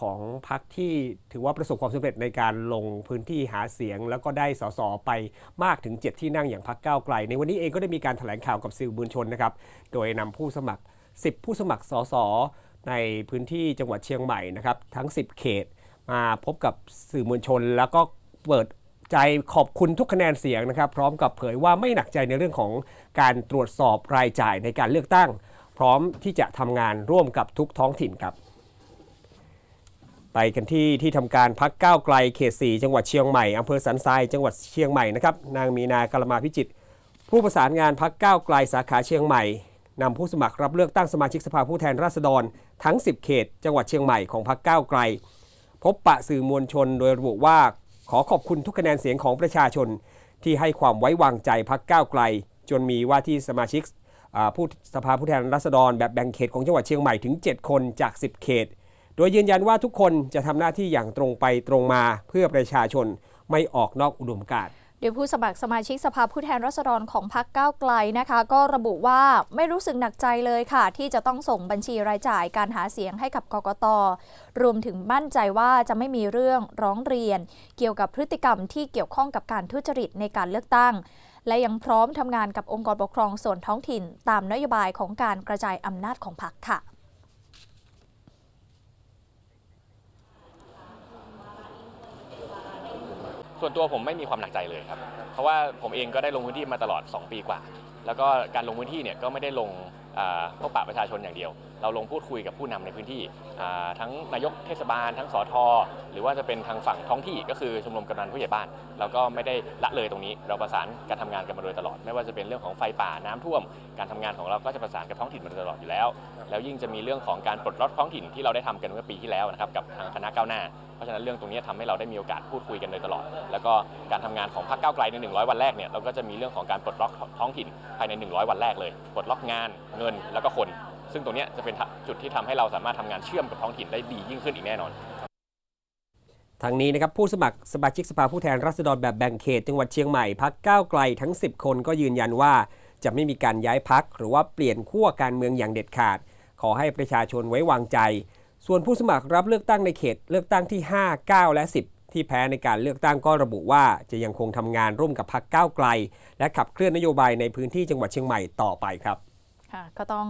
ของพรรคที่ถือว่าประสบความสำเร็จในการลงพื้นที่หาเสียง แล้วก็ได้สสไปมากถึง 7 ที่นั่งอย่างพรรคก้าวไกล ในวันนี้เองก็ได้มีการแถลงข่าวกับสื่อมวลชนนะครับ โดยนำผู้สมัคร 10 ผู้สมัครสสในพื้นที่จังหวัดเชียงใหม่นะครับทั้ง 10 เขต มาพบกับสื่อมวลชน แล้วก็เปิดใจขอบคุณทุกคะแนนเสียงนะครับ พร้อมกับเผยว่าไม่หนักใจในเรื่องของการตรวจสอบรายจ่ายในการเลือกตั้ง พร้อมที่จะทำงานร่วมกับทุกท้องถิ่นครับ ไปกันที่ที่ทำการพักก้าวไกลเขต 4 จังหวัดเชียงใหม่อำเภอสันทรายจังหวัดเชียงใหม่นะครับนางมีนากรมาพิจิตรผู้ประสานงานพักก้าวไกลสาขาเชียงใหม่นำผู้สมัครรับเลือกตั้งสมาชิกสภาผู้แทนราษฎร ทั้ง 10 เขต จังหวัดเชียงใหม่ของพักก้าวไกล พบปะสื่อมวลชนโดยระบุว่า ขอขอบคุณทุกคะแนนเสียงของประชาชน ที่ให้ความไว้วางใจพักก้าวไกล จนมีว่าที่สมาชิกผู้สภาผู้แทนราษฎรแบบแบ่งเขตของจังหวัดเชียงใหม่ถึง 7 คนจาก 10 เขต ดยยืนยันว่าทุกคนจะทำหน้าที่อย่างตรงไปตรงมาเพื่อประชาชนไม่ออกนอกอุดมการณ์โดยผู้สมัครสมาชิกสภาผู้แทนราษฎรของพรรคก้าวไกลนะคะ ก็ระบุว่าไม่รู้สึกหนักใจเลยค่ะ ที่จะต้องส่งบัญชีรายจ่ายการหาเสียงให้กับกกต รวมถึงมั่นใจว่าจะไม่มีเรื่องร้องเรียน เกี่ยวกับพฤติกรรมที่เกี่ยวข้องกับการทุจริตในการเลือกตั้ง และยังพร้อมทำงานกับองค์กรปกครองส่วนท้องถิ่น ตามนโยบายของการกระจายอำนาจของพรรคค่ะ ส่วนตัวผมไม่มีความหนักใจเลยครับ เพราะว่าผมเองก็ได้ลงพื้นที่มาตลอด 2 ปีกว่า แล้วก็การลงพื้นที่เนี่ยก็ไม่ได้ลงอ่าพบปะประชาชนอย่างเดียว เราลงพูดคุยกับผู้นำในพื้นที่ ทั้งนายกเทศบาล ทั้งสอทอหรือว่าจะเป็นทางฝั่งท้องที่ก็คือชมรมกำนันผู้ใหญ่บ้าน เราก็ไม่ได้ละเลยตรงนี้ เราประสานการทำงานกันมาโดยตลอด ไม่ว่าจะเป็นเรื่องของไฟป่าน้ำท่วม การทำงานของเราก็จะประสานกับท้องถิ่นมาตลอดอยู่แล้ว แล้วยิ่งจะมีเรื่องของการปลดล็อกท้องถิ่นที่เราได้ทำกันเมื่อปีที่แล้วนะครับกับทางคณะก้าวหน้า ราะฉะนั้นเรื่องตรงนี้ทำให้เราได้มีโอกาสพูดคุยกันโดยตลอด แล้วก็การทำงานของพรรคก้าวไกลใน 100 วันแรกเนี่ยเราก็จะมีเรื่องของการปลดล็อกท้องถิ่นภายใน 100 วันแรกเลยปลดล็อกงานเงินแล้วก็คน ซึ่งตรงนี้จะเป็นจุดที่ทำให้เราสามารถทำงานเชื่อมกับท้องถิ่นได้ดียิ่งขึ้นอีกแน่นอนทางนี้นะครับผู้สมัครสมาชิกสภาผู้แทนราษฎรแบบแบ่งเขต จังหวัดเชียงใหม่พักก้าวไกลทั้ง 10 คนก็ยืนยันว่าจะไม่มีการย้ายพักหรือว่าเปลี่ยนขั้วการเมืองอย่างเด็ดขาด ขอให้ประชาชนไว้วางใจ ส่วนผู้สมัครรับเลือกตั้งในเขตเลือกตั้งที่ 5 9 และ 10 ที่แพ้ในการเลือกตั้งก็ระบุว่า จะยังคงทำงานร่วมกับพรรคก้าวไกล และขับเคลื่อนนโยบายในพื้นที่จังหวัดเชียงใหม่ต่อไปครับ ค่ะก็ต้อง